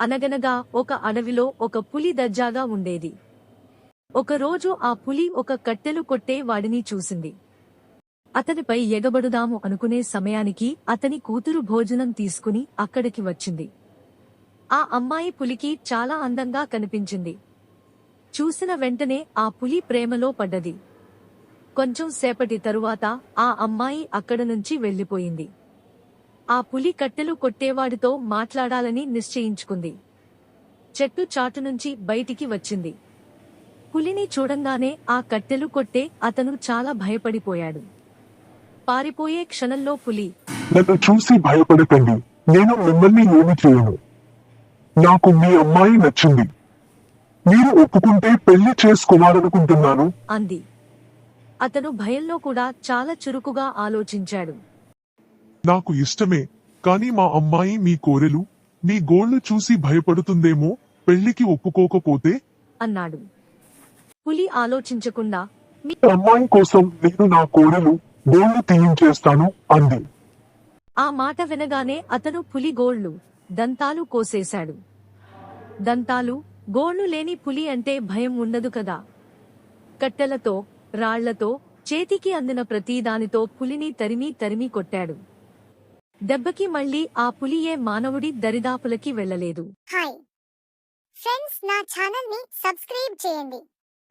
అనగనగా ఒక అడవిలో ఒక పులి దర్జాగా ఉండేది. ఒకరోజు ఆ పులి ఒక కట్టెలు కొట్టే వాడిని చూసింది. అతనిపై ఎగబడుదాము అనుకునే సమయానికి అతని కూతురు భోజనం తీసుకుని అక్కడికి వచ్చింది. ఆ అమ్మాయి పులికి చాలా అందంగా కనిపించింది. చూసిన వెంటనే ఆ పులి ప్రేమలో పడ్డది. కొంచెం సేపటి తరువాత ఆ అమ్మాయి అక్కడ నుంచి వెళ్ళిపోయింది ఆ పులి కట్టెలు కొట్టేవాడితో మాట్లాడాలని నిశ్చయించుకుంది. చెట్టు చాటు నుంచి బయటికి వచ్చింది. పులిని చూడంగానే ఆ కట్టెలు కొట్టే అతను చాలా భయపడిపోయాడు. పారిపోయే క్షణంలో పులి నన్ను చూసి భయపడకండి. నేను మిమ్మల్ని ఏమి చేయను. నాకు మీ అమ్మాయి నచ్చింది. మీరు ఒప్పుకుంటే పెళ్ళి చేసుకోవాలనుకుంటున్నాను అంది. అతను భయంలో కూడా చాలా చురుకుగా ఆలోచించాడు. నాకు ఇష్టమే. కానీ మా అమ్మాయి మీ కోరెలు మీ గోళ్ళు చూసి భయపడుతుందేమో పెళ్ళికి ఒప్పుకోకపోతే? అన్నాడు. పులి ఆలోచించకుండా మీ అమ్మాయి కోసం నేను నా కోరెలు గోళ్ళు తీయించేస్తాను అంది. ఆ మాట వినగానే అతను పులి గోళ్ళు దంతాలు కోసేశాడు. దంతాలు గోళ్ళు లేని పులి అంటే భయం ఉండదు కదా. కట్టెలతో రాళ్ళతో చేతికి అందిన ప్రతిదానితో పులిని తరిమి తరిమి కొట్టాడు. దెబ్బకి మళ్ళీ ఆ పులియే మానవుడి దరిదాపులకి వెళ్ళలేదు. హాయ్ ఫ్రెండ్స్ నా ఛానల్ని సబ్స్క్రైబ్ చేయండి.